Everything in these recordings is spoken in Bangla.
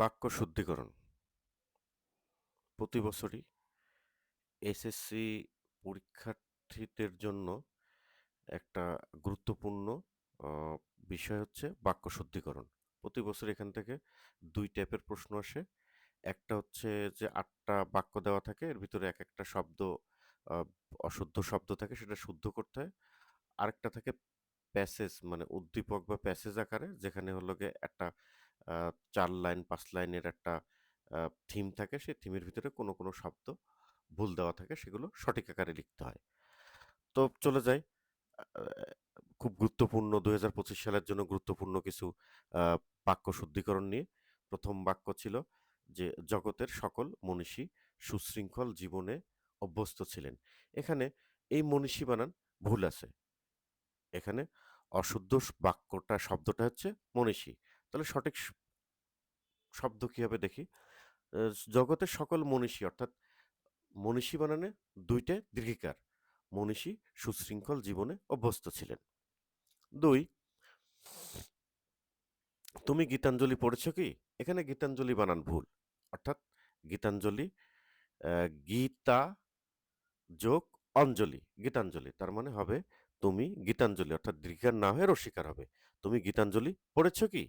বাক্য শুদ্ধিকরণ। প্রতি বছরই এসএসসি পরীক্ষার্থীদের জন্য একটা গুরুত্বপূর্ণ বিষয় হচ্ছে বাক্য শুদ্ধিকরণ। প্রতি বছর এখান থেকে দুই টাইপের প্রশ্ন আসে। একটা হচ্ছে যে আটটা বাক্য দেওয়া থাকে, এর ভিতরে এক একটা শব্দ অশুদ্ধ শব্দ থাকে, সেটা শুদ্ধ করতে হয়। আরেকটা থাকে প্যাসেজ মানে উদ্দীপক বা প্যাসেজ আকারে, যেখানে হলো গিয়ে একটা চার লাইন, পাঁচ লাইনের একটা থিম থাকে, সেই থিমের ভিতরে কোনো কোনো শব্দ, ভুল দেওয়া থাকে, সেগুলো সঠিক আকারে লিখতে হয়। তো চলে যাই। খুব গুরুত্বপূর্ণ দুই হাজার পঁচিশ সালের জন্য গুরুত্বপূর্ণ কিছু বাক্য শুদ্ধিকরণ নিয়ে। প্রথম বাক্য ছিল যে, জগতের সকল মনীষী সুশৃঙ্খল জীবনে অভ্যস্ত ছিলেন। এখানে এই মনীষী বানান ভুল আছে। এখানে অশুদ্ধ বাক্যটা, শব্দটা হচ্ছে মনীষী। তাহলে সঠিক শব্দ কি হবে দেখি জগতের সকল মনীষী, অর্থাৎ মনীষী বানানে দুইটা দীর্ঘিকার। মনীষী সুশৃঙ্খল জীবনে অভ্যস্ত ছিলেন। দুই, তুমি গীতাঞ্জলি পড়েছ কি? এখানে গীতাঞ্জলি বানান ভুল। অর্থাৎ গীতাঞ্জলি গীতা যোগ অঞ্জলি, গীতাঞ্জলি। তার মানে হবে তুমি গীতাঞ্জলি, অর্থাৎ দীর্ঘার না হয়ে রসিকার হবে। তুমি গীতাঞ্জলি পড়েছ কি?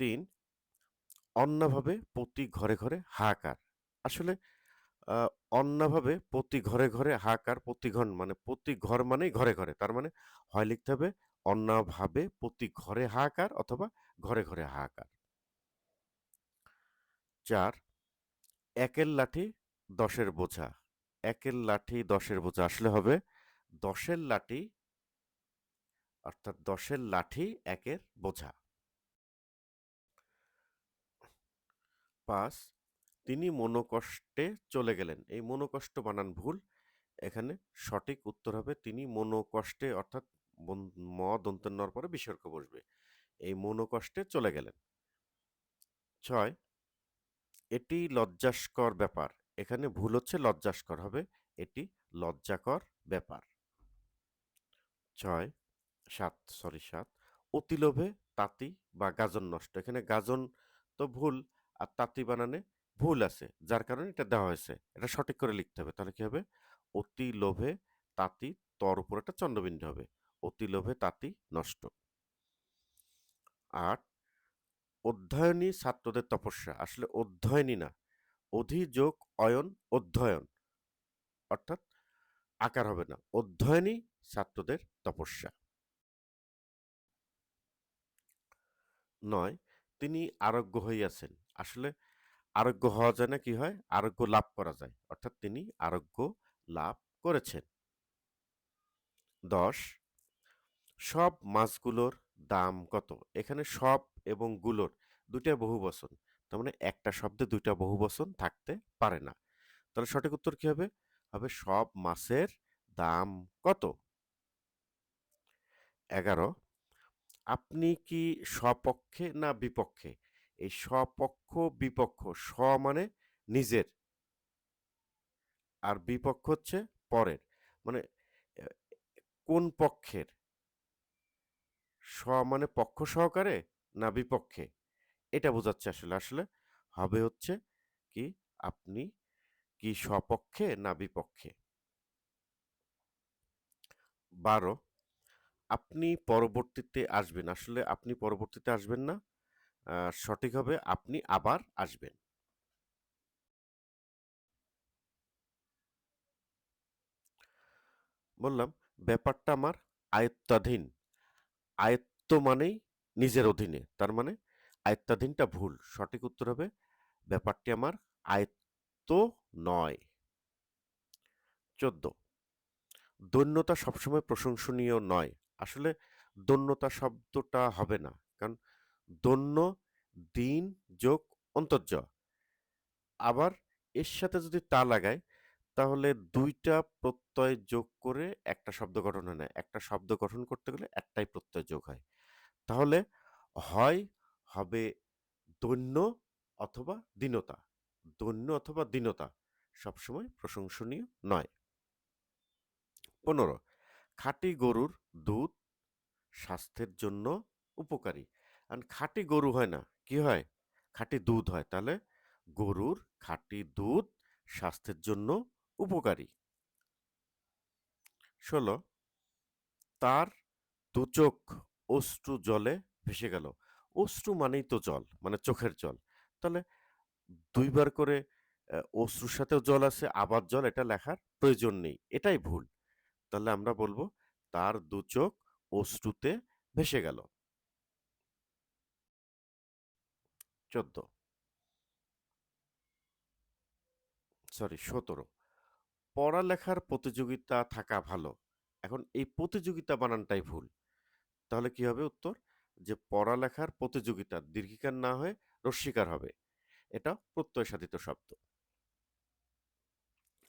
তিন অন্যভাবে প্রতি ঘরে ঘরে হাহাকার। আসলে অন্যভাবে প্রতি ঘরে ঘরে হাহাকার, প্রতি ঘর মানে প্রতি ঘর মানেই ঘরে ঘরে। তার মানে হয় লিখতে হবে অন্যভাবে প্রতি ঘরে হাহাকার অথবা ঘরে ঘরে হাহাকার। চার, একের লাঠি দশের বোঝা। একের লাঠি দশের বোঝা আসলে হবে দশের লাঠি অর্থাৎ দশের লাঠি একের বোঝা। পাঁচ তিনি মনোকষ্টে চলে গেলেন। এই মনোকষ্ট বানান ভুল। এখানে সঠিক উত্তর হবে, তিনি মনোকষ্টে অর্থাৎ ম দন্তের নর পরে বিসর্গ বসবে। এই মনোকষ্টে চলে গেলেন। ছয়, এটি লজ্জাস্কর ব্যাপার। এখানে ভুল হচ্ছে, লজ্জাস্কর হবে। এটি লজ্জাকর ব্যাপার। ছয়, সাত সরি সাত। অতিলোভে তাঁতি বা গাজন নষ্ট। এখানে গাজন তো ভুল আর তাঁতি বানানে ভুল আছে। যার কারণে এটা দেওয়া হয়েছে। এটা সঠিক করে লিখতে হবে। তাহলে কি হবে? অতি লোভে তাঁতি তর উপর একটা চন্দ্রবিন্দু হবে। অতি লোভে তাঁতি নষ্ট। আট, অধ্যয়নী ছাত্রদের তপস্যা। আসলে অধ্যয়নী না। অধিযোগ, অয়ন, অধ্যয়ন। অর্থাৎ আকার হবে না। অধ্যয়নী ছাত্রদের তপস্যা। নয়, তিনি আরোগ্য হইয়াছেন। আসলে আরোগ্য হওয়া যায় না, কি হয়? আরোগ্য লাভ করা যায়। অর্থাৎ তিনি আরোগ্য লাভ করেছেন। দশ, সব মাছগুলোর দাম কত? এখানে সব এবংগুলোর দুইটা বহু বচন তার মানে একটা শব্দে দুইটা বহু বচন থাকতে পারে না। তাহলে সঠিক উত্তর কি হবে? হবে সব মাছের দাম কত? এগারো, আপনি কি স্বপক্ষে না বিপক্ষে এই স্বপক্ষ, বিপক্ষ, স্ব মানে নিজের। আর বিপক্ষ হচ্ছে পরের। মানে কোন পক্ষের? স্ব মানে পক্ষ সহকারে না বিপক্ষে? এটা বোঝাচ্ছে আসলে আসলে হবে হচ্ছে কি, আপনি কি স্বপক্ষে না বিপক্ষে? বারো, আপনি পরবর্তীতে আসবেন। আসলে আপনি পরবর্তীতে আসবেন না। সঠিক হবে, আপনি আবার আসবেন। বললাম, ব্যাপারটা আমার আয়ত্তাধীন। আয়ত্ত মানেই নিজের অধীনে, তার মানে আয়ত্তাধীনটা ভুল, সঠিক উত্তর হবে, ব্যাপারটি আমার আয়ত্ত নয়। চোদ্দ। দৈন্যতা সবসময় প্রশংসনীয় নয়। আসলে দৈন্যতা শব্দটা হবে না, কারণ দৈন্য, দিন, যোগ, অন্তর্য। আবার এর সাথে যদি তা লাগায় তাহলে দুইটা প্রত্যয় যোগ করে একটা শব্দ গঠন হয় না। একটা শব্দ গঠন করতে গেলে একটাই প্রত্যয় যোগ হয়। তাহলে হয় হবে দৈন্য অথবা দীনতা। দৈন্য অথবা দীনতা সবসময় প্রশংসনীয় নয়। পনেরো, খাঁটি গরুর দুধ স্বাস্থ্যের জন্য উপকারী। আর খাঁটি গরু হয় না। কি হয়? খাঁটি দুধ হয়। তাহলে গরুর খাঁটি দুধ স্বাস্থ্যের জন্য উপকারী। ষোলো, তার দু চোখ অশ্রু জলে ভেসে গেল। অশ্রু মানেই তো জল মানে চোখের জল। তাহলে দুইবার করে অশ্রুর সাথেও জল আছে, আবার জল, এটা লেখার প্রয়োজন নেই। এটাই ভুল। তাহলে আমরা বলব, তার দু চোখ অশ্রুতে ভেসে গেল। চোদ্দ। সরি সতেরো। পড়ালেখার প্রতিযোগিতা থাকা ভালো। এখন এই প্রতিযোগিতা বানানটাই ভুল। তাহলে কি হবে উত্তর? যে পড়ালেখার প্রতিযোগিতা দীর্ঘিকার না হয়ে রস্বীকার হবে। এটা প্রত্যয় সাধিত শব্দ।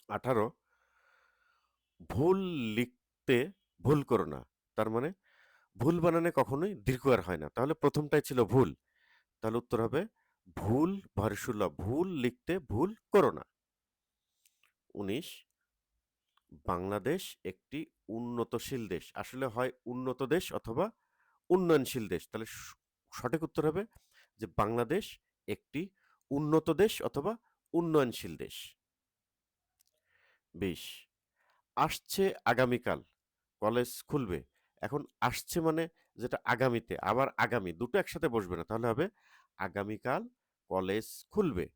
আঠারো। ভুল লিখতে ভুল করো না। তার মানে ভুল বানানে কখনোই দীর্ঘ আর হয় না। তাহলে প্রথমটাই ছিল ভুল। তাহলে উত্তর হবে ভুল ভরসুল্লাহ ভুল লিখতে ভুল করো না। উনিশ, বাংলাদেশ একটি উন্নতশীল দেশ। আসলে হয় উন্নত দেশ অথবা উন্নয়নশীল দেশ। তাহলে সঠিক উত্তর হবে যে বাংলাদেশ একটি উন্নত দেশ অথবা উন্নয়নশীল দেশ। বিশ, আসছে আগামীকাল। কলেজ খুলবে। এখন আসছে মানে যেটা আগামীতে, আবার আগামী, দুটো একসাথে বসবে না, তাহলে হবে আগামীকাল কলেজ খুলবে।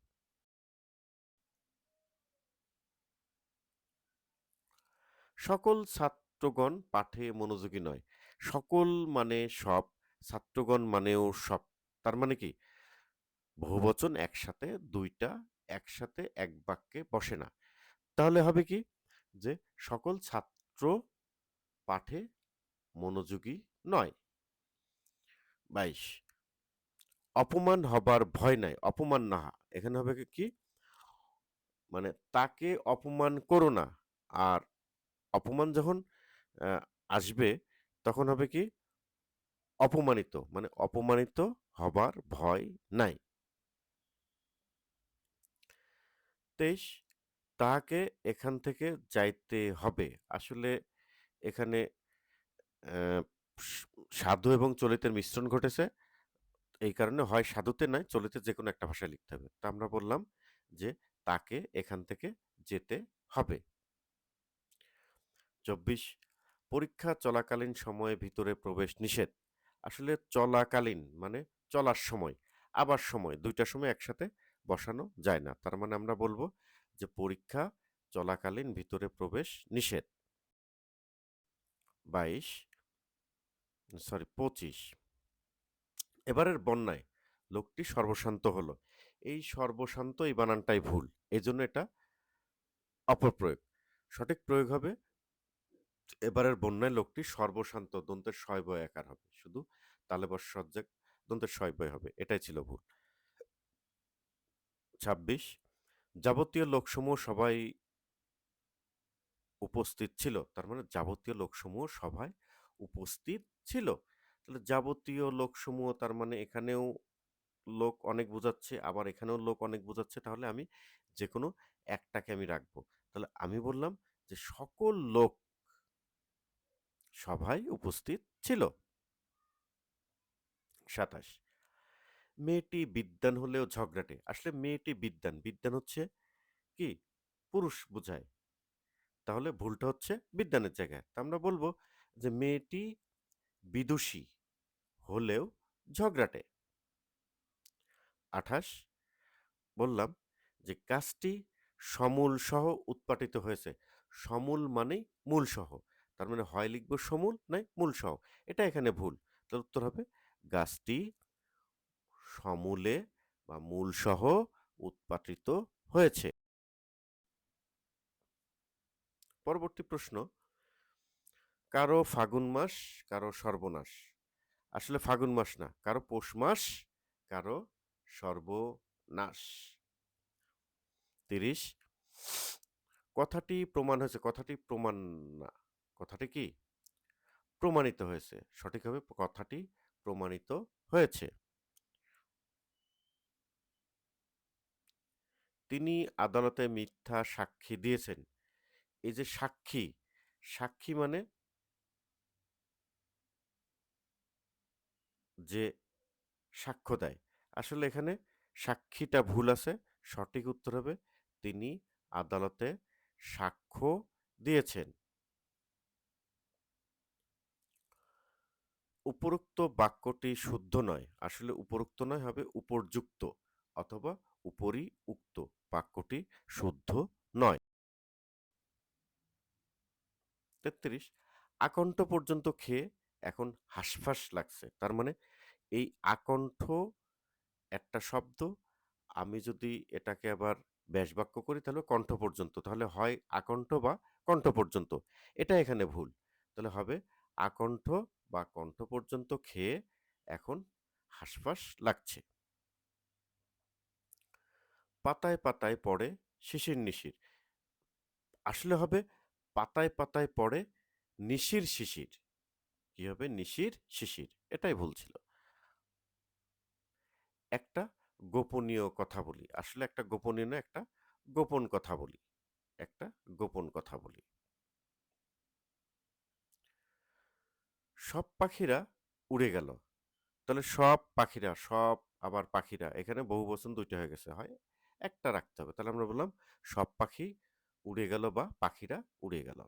সকল ছাত্রগণ পাঠে মনোযোগী নয়। সকল মানে সব, ছাত্রগণ মানেও সব। তার মানে কি? বহুবচন একসাথে, দুইটা একসাথে এক বাক্যে বসে না। তাহলে হবে কি? যে সকল ছাত্র পাঠে মনোযোগী নয়। বাইশ, অপমান হবার ভয় নাই, অপমান নাহা এখানে হবে কি মানে তাকে অপমান করো না। আর অপমান যখন আসবে, তখন হবে কি? অপমানিত মানে অপমানিত হবার ভয় নাই। তেইশ তাহাকে এখান থেকে যাইতে হবে। আসলে এখানে সাধু এবং চলিতের মিশ্রণ ঘটেছে। এই কারণে হয় সাধুতে নয়, চলিতে যে কোনো একটা ভাষায় লিখতে হবে। তা আমরা বললাম যে তাকে এখান থেকে যেতে হবে। চব্বিশ, পরীক্ষা চলাকালীন সময়ে ভিতরে প্রবেশ নিষেধ। আসলে চলাকালীন মানে চলার সময়, আবার সময়, দুইটা সময় একসাথে বসানো যায় না। তার মানে আমরা বলব যে পরীক্ষা চলাকালীন ভিতরে প্রবেশ নিষেধ। বাইশ সরি, পঁচিশ। এবারের বন্যায় লোকটি সর্বশান্ত হলো। এই সর্বশান্ত এই বানানটাই ভুল। এই জন্য এটা অপপ্রয়োগ সঠিক প্রয়োগ হবে এবারের বন্যায় লোকটি সর্বশান্ত, দন্তের শয় বয় আকার হবে। শুধু তালে বস সজ্জা দন্তের শয় বয় হবে। এটাই ছিল ভুল। ছাব্বিশ। যাবতীয় লোকসমূহ সবাই উপস্থিত ছিল। তার মানে যাবতীয় লোকসমূহ সভায় উপস্থিত ছিল। তাহলে যাবতীয় লোকসমূহ তার মানে এখানেও লোক অনেক বোঝাচ্ছে, আবার এখানেও লোক অনেক বোঝাচ্ছে, তাহলে আমি যে কোনো একটাকে আমি রাখব। তাহলে আমি বললাম যে সকল লোক সভায় উপস্থিত ছিল। সাতাশ। মেয়েটি বিদ্যান হলেও ঝগড়াটে। আসলে মেয়েটি বিদ্যান বিদ্যান হচ্ছে কি? পুরুষ বোঝায়। তাহলে ভুলটা হচ্ছে বিদ্যানের জায়গায়। তা আমরা বলব যে মেয়েটি বিদুষী হলেও ঝগড়াটে। আঠাশ, বললাম যে গাছটি সমূল সহ উৎপাটিত হয়েছে। সমূল মানেই মূল সহ। তার মানে হয় লিখব সমূল নাই মূল সহ। এটা এখানে ভুল। তার উত্তর হবে গাছটি সমূলে বা মূল সহ উৎপাটিত হয়েছে। পরবর্তী প্রশ্ন কারও ফাগুন মাস, কারও সর্বনাশ। আসলে ফাগুন মাস না, কারও পৌষ মাস, কারও সর্বনাশ। তিরিশ, কথাটি প্রমাণ হয়েছে, কথাটি প্রমাণ না, কথাটি কি? প্রমাণিত হয়েছে সঠিকভাবে কথাটি প্রমাণিত হয়েছে। তিনি আদালতে মিথ্যা সাক্ষী দিয়েছেন। এই যে সাক্ষী সাক্ষী মানে যে সাক্ষ্য দেয়। আসলে এখানে সাক্ষীটা ভুল আছে, সঠিক উত্তর হবে, তিনি আদালতে সাক্ষ্য দিয়েছেন। উপরোক্ত বাক্যটি শুদ্ধ নয়, আসলে উপরোক্ত নয় হবে উপরযুক্ত অথবা উপরি উক্ত বাক্যটি শুদ্ধ নয়। তেত্রিশ, আকণ্ঠ পর্যন্ত খেয়ে এখন হাঁসফাঁস লাগছে। তার মানে এই আকণ্ঠ একটা শব্দ, আমি যদি এটাকে আবার ব্যাসবাক্য করি তাহলে কণ্ঠ পর্যন্ত, তাহলে হয় আকণ্ঠ বা কণ্ঠ পর্যন্ত। এটা এখানে ভুল। তাহলে হবে আকণ্ঠ বা কণ্ঠ পর্যন্ত খেয়ে এখন হাঁসফাঁস লাগছে। পাতায় পাতায় পড়ে শিশির নিশির। আসলে হবে পাতায় পাতায় পড়ে নিশির শিশির। কি হবে? নিশির শিশির। এটাই ভুল ছিল। একটা গোপনীয় কথা বলি। আসলে একটা গোপনীয় না একটা গোপন কথা বলি। একটা গোপন কথা বলি। সব পাখিরা উড়ে গেল। তাহলে সব পাখিরা, সব আবার পাখিরা, এখানে বহু বচন দুইটা হয়ে গেছে। হয় একটা রাখতে হবে। তাহলে আমরা বললাম, সব পাখি উড়ে গেল বা পাখিরা উড়ে গেল।